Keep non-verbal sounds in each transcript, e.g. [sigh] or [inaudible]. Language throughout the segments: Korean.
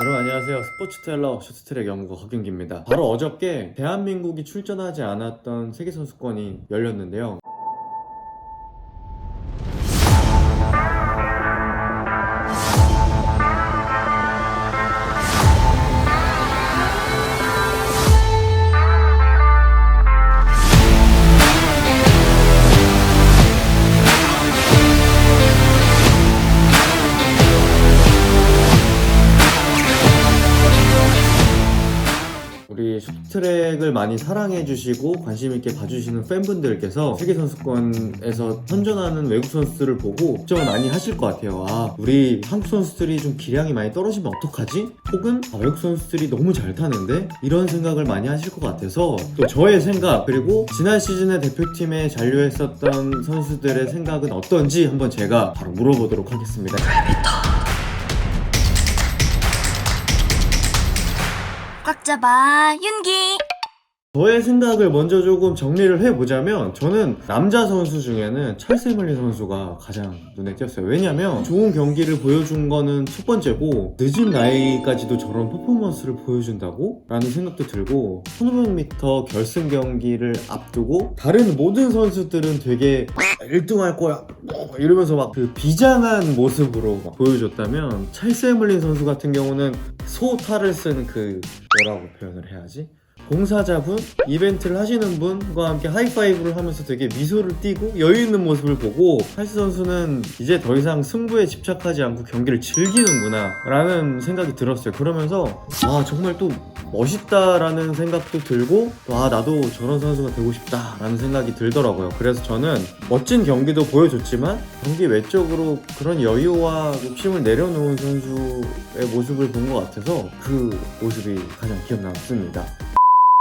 여러분 안녕하세요. 스포츠텔러 쇼트트랙 연구가 허경기입니다. 바로 어저께 대한민국이 출전하지 않았던 세계선수권이 열렸는데요 많이 사랑해주시고 관심있게 봐주시는 팬분들께서 세계선수권에서 선전하는 외국 선수들을 보고 걱정을 많이 하실 것 같아요. 아, 우리 한국 선수들이 좀 기량이 많이 떨어지면 어떡하지? 혹은 아, 외국 선수들이 너무 잘 타는데? 이런 생각을 많이 하실 것 같아서 또 저의 생각 그리고 지난 시즌에 대표팀에 잔류했었던 선수들의 생각은 어떤지 한번 제가 바로 물어보도록 하겠습니다. 꽉 잡아 윤기 저의 생각을 먼저 조금 정리를 해보자면 저는 남자 선수 중에는 찰스 멀리 선수가 가장 눈에 띄었어요 왜냐면 좋은 경기를 보여준 거는 첫 번째고 늦은 나이까지도 저런 퍼포먼스를 보여준다고? 라는 생각도 들고 1500m 결승 경기를 앞두고 다른 모든 선수들은 되게 1등 할 거야 뭐 이러면서 막 그 비장한 모습으로 막 보여줬다면 찰스 에멀린 선수 같은 경우는 소탈을 쓴그 뭐라고 표현을 해야지? 봉사자분, 이벤트를 하시는 분과 함께 하이파이브를 하면서 되게 미소를 띠고 여유 있는 모습을 보고 팔스 선수는 이제 더 이상 승부에 집착하지 않고 경기를 즐기는구나 라는 생각이 들었어요. 그러면서 아 정말 또 멋있다라는 생각도 들고 또아 나도 저런 선수가 되고 싶다라는 생각이 들더라고요. 그래서 저는 멋진 경기도 보여줬지만 경기 외적으로 그런 여유와 욕심을 내려놓은 선수의 모습을 본 것 같아서 그 모습이 가장 기억 남습니다.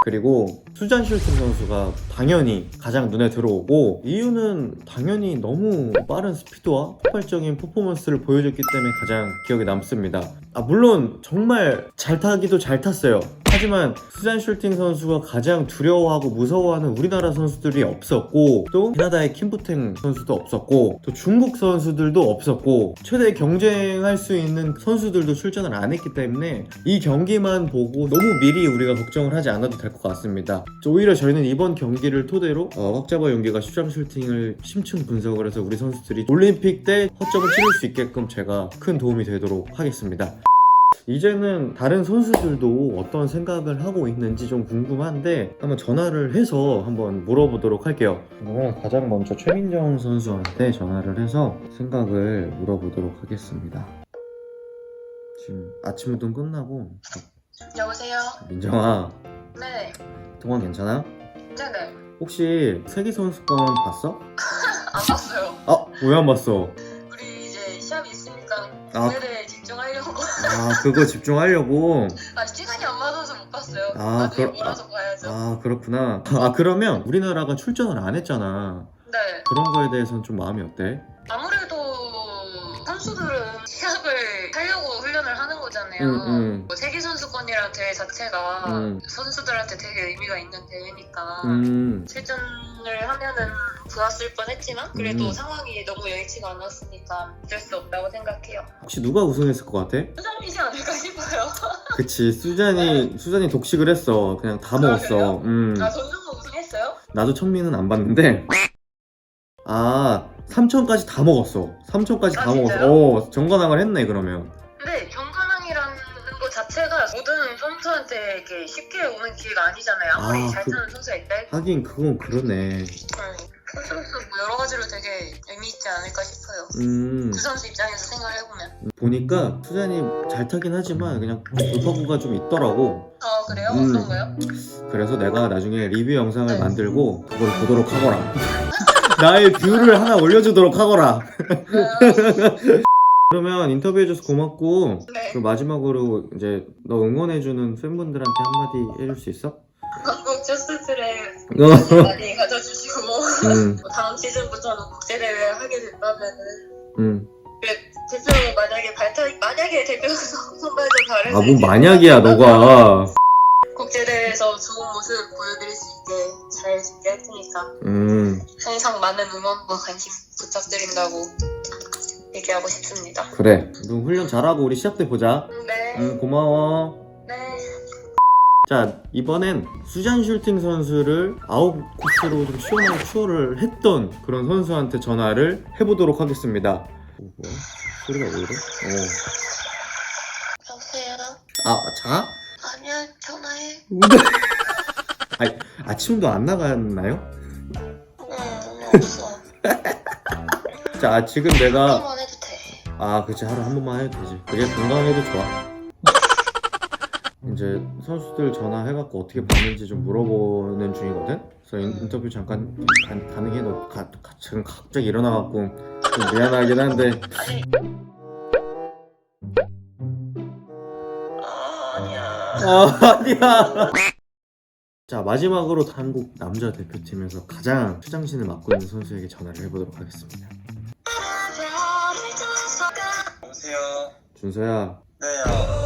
그리고 수잔 슐튼 선수가 당연히 가장 눈에 들어오고 이유는 당연히 너무 빠른 스피드와 폭발적인 퍼포먼스를 보여줬기 때문에 가장 기억에 남습니다. 아 물론 정말 잘 타기도 잘 탔어요. 하지만 수잔 슐팅 선수가 가장 두려워하고 무서워하는 우리나라 선수들이 없었고 또 캐나다의 킴부탱 선수도 없었고 또 중국 선수들도 없었고 최대 경쟁할 수 있는 선수들도 출전을 안 했기 때문에 이 경기만 보고 너무 미리 우리가 걱정을 하지 않아도 될 것 같습니다. 오히려 저희는 이번 경기를 토대로 어, 왁자바 용기가 슈장 슈팅을 심층 분석을 해서 우리 선수들이 올림픽 때 허점을 찌를 수 있게끔 제가 큰 도움이 되도록 하겠습니다. 이제는 다른 선수들도 어떤 생각을 하고 있는지 좀 궁금한데 한번 전화를 해서 한번 물어보도록 할게요. 오늘 가장 먼저 최민정 선수한테 전화를 해서 생각을 물어보도록 하겠습니다. 지금 아침 운동 끝나고 여보세요? 민정아 네. 동안 괜찮아? 네네. 혹시 세계 선수권 봤어? [laughs] 안 봤어요. 아 왜 안 봤어? 우리 이제 시합이 있으니까 아. 집중하려고. 아 그거 집중하려고. 아직 시간이 안 맞아서 못 봤어요. 아, 나중에 그럼- 몰아서 봐야죠. 아 그렇구나. 아 그러면 우리나라가 출전을 안 했잖아. 네. 그런 거에 대해서는 좀 마음이 어때? 아무래도 선수들은 시합을 하려고 훈련을 하는 거잖아요. 응, 응. 뭐 세계 선수권이라는 대회 자체가 응. 선수들한테 되게 의미가 있는 대회니까 음. 출전을 하면은 좋았을 뻔했지만 그래도 음. 상황이 너무 여의치가 않았으니까 어쩔 수 없다고 생각해요. 혹시 누가 우승했을 것 같아? 수장이지 않을까 싶어요. [laughs] 그치 수잔이 수잔이 독식을 했어. 그냥 다 아, 먹었어. 음. 아 전정도 우승했어요? 나도 천미는 안 봤는데. 아 3천까지 다 먹었어. 3천까지 다 아, 먹었어. 진짜요? 어 정관왕을 했네 그러면. 선수한테 이렇게 쉽게 오는 기회가 아니잖아요. 아무리 아, 잘 그- 타는 선수가 있다 해도. 하긴 그건 그러네. 선수 뭐 여러 가지로 되게 의미 있지 않을까 싶어요. 음. 그 선수 입장에서 생각을 해보면. 보니까 수잔이 잘 타긴 하지만 그냥 돌파구가 좀 있더라고. 아 그래요? 음. 어떤 거요? 그래서 내가 나중에 리뷰 영상을 네. 만들고 그걸 보도록 하거라. [laughs] 나의 뷰를 하나 올려주도록 하거라. [laughs] 그러면 인터뷰해줘서 고맙고 네. 그 마지막으로 이제 너 응원해주는 팬분들한테 한마디 해줄 수 있어? 한국 저스트를 어. 많이 가져주시고 응, [laughs] 뭐 다음 시즌부터는 국제대회 하게 된다면은 응. 대표 만약에 발타 만약에 대표 선발도 잘해서 아, 뭔 이제 만약이야, 너가. [laughs] 국제대회에서 좋은 모습 보여드릴 수 있게 잘 준비할 테니까 음, 항상 많은 응원과 관심 부탁드린다고 얘기하고 싶습니다. 그래. 너 훈련 잘하고 우리 시합 때 보자. 네. 응, 고마워. 네. 자, 이번엔 수잔 슈팅 선수를 아웃 코스로 좀 시원하게 추월을 했던 그런 선수한테 전화를 해보도록 하겠습니다. 어, 뭐야? 소리가 왜 이래? 어. 여보세요? 아, 자? 아니야, 전화해. [laughs] 아니, 아침도 안 나갔나요? 응, 오늘 없어. 자, 지금 내가 한번 해도 돼. 아, 그치 하루 한 번만 해도 되지. 그게 건강해도 좋아. [laughs] 이제 선수들 전화해갖고 어떻게 봤는지 좀 물어보는 중이거든. 그래서 인, 인터뷰 잠깐 가, 가능해? 너 가, 가, 지금 갑자기 일어나갖고 좀 미안하긴 한데 아, 아니야. 아, 아니야. 자 마지막으로 한국 남자 대표팀에서 가장 최장신을 맡고 있는 선수에게 전화를 해보도록 하겠습니다. 여보세요. 준서야, 네요.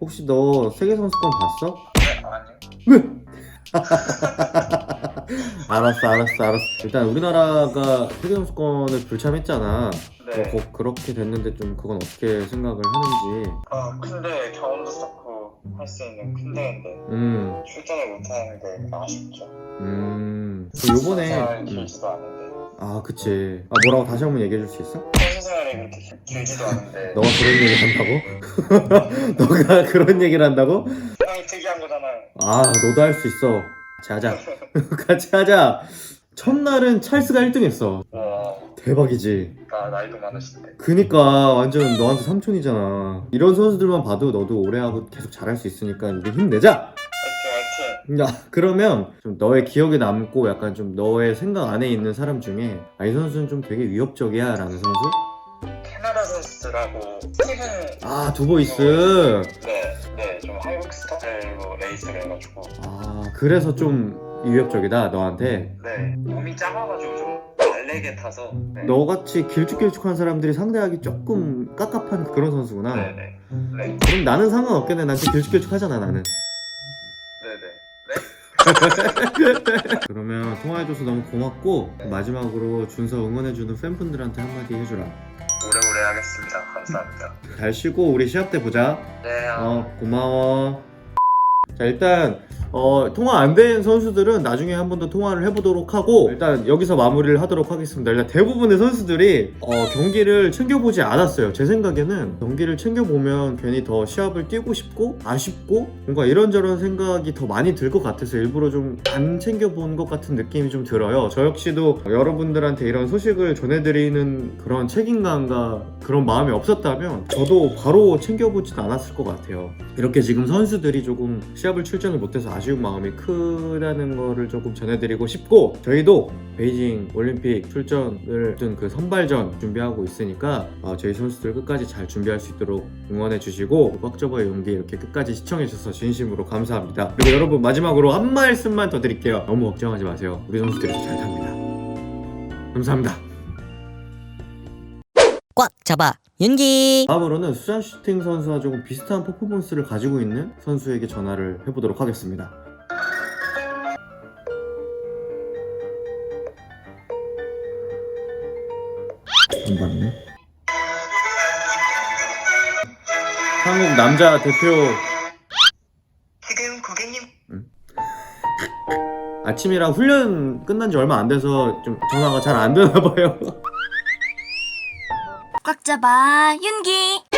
혹시 너 세계 선수권 봤어? 네, 아니요. [laughs] 알았어, 알았어, 알았어. 일단 우리나라가 세계 선수권을 불참했잖아. 네. 어, 거- 그렇게 됐는데 좀 그건 어떻게 생각을 하는지. 아, 근데 경험도 쌓고 할 수 있는 큰 대회인데 음, 출전을 못하는 게 아쉽죠. 음. 그 요번에. 잘 음. 길지도 않은데 아, 그치. 아, 뭐라고 다시 한번 얘기해 줄 수 있어? 선수 생활이 그렇게 길- 길지도 않은데 [laughs] 너가 그런 얘기를 한다고? [laughs] 너가 그런 얘기를 한다고? 형이 특이한 거잖아요. 아, 너도 할 수 있어. 같이 하자. [laughs] 같이 하자. 첫날은 찰스가 1등 했어. 와, 대박이지. 나 나이도 많으신데. 그니까 완전 너한테 삼촌이잖아. 이런 선수들만 봐도 너도 오래 하고 계속 잘할 수 있으니까 우리 힘내자. 화이팅, 화이팅. 야 그러면 좀 너의 기억에 남고 약간 좀 너의 생각 안에 있는 사람 중에 아 이 선수는 좀 되게 위협적이야라는 선수? 캐나다 선수들하고 스티븐 아 두보이스. 네, 네, 좀 한국 스타일로 레이스를 해가지고 아 그래서 좀 위협적이다 너한테. 네, 몸이 작아가지고 좀 달래게 타서 네. 너같이 길쭉길쭉한 사람들이 상대하기 조금 깝깝한 그런 선수구나. 네, 네, 네, 그럼 나는 상관없겠네. 난좀 길쭉길쭉하잖아 나는. 네, 네. [laughs] 그러면 통화해줘서 너무 고맙고 마지막으로 준서 응원해주는 팬분들한테 한마디 해주라. 오래오래 하겠습니다. 감사합니다. 잘 쉬고 우리 시합 때 보자. 네, 아, 어 고마워. 자 일단 어, 통화 안 된 선수들은 나중에 한 번 더 통화를 해보도록 하고 일단 여기서 마무리를 하도록 하겠습니다. 일단 대부분의 선수들이 어, 경기를 챙겨보지 않았어요. 제 생각에는 경기를 챙겨보면 괜히 더 시합을 뛰고 싶고 아쉽고 뭔가 이런저런 생각이 더 많이 들 것 같아서 일부러 좀 안 챙겨본 것 같은 느낌이 좀 들어요. 저 역시도 여러분들한테 이런 소식을 전해드리는 그런 책임감과 그런 마음이 없었다면 저도 바로 챙겨보지도 않았을 것 같아요. 이렇게 지금 선수들이 조금 시합을 출전을 못해서 아쉬운 마음이 크다는 거를 조금 전해드리고 싶고 저희도 베이징 올림픽 출전을 둔 그 선발전 준비하고 있으니까 어, 저희 선수들 끝까지 잘 준비할 수 있도록 응원해 주시고 꽉접어의 용기 이렇게 끝까지 시청해 주셔서 진심으로 감사합니다. 그리고 여러분 마지막으로 한 말씀만 더 드릴게요. 너무 걱정하지 마세요. 우리 선수들이 잘 탑니다. 감사합니다. 꽉 잡아 윤기 다음으로는 수잔 슈팅 선수와 조금 비슷한 퍼포먼스를 가지고 있는 선수에게 전화를 해보도록 하겠습니다. 안 받네. 한국 남자 대표 지금 고객님 아침이라 훈련 끝난 지 얼마 안 돼서 좀 전화가 잘 안 되나 봐요. 꽉 잡아 윤기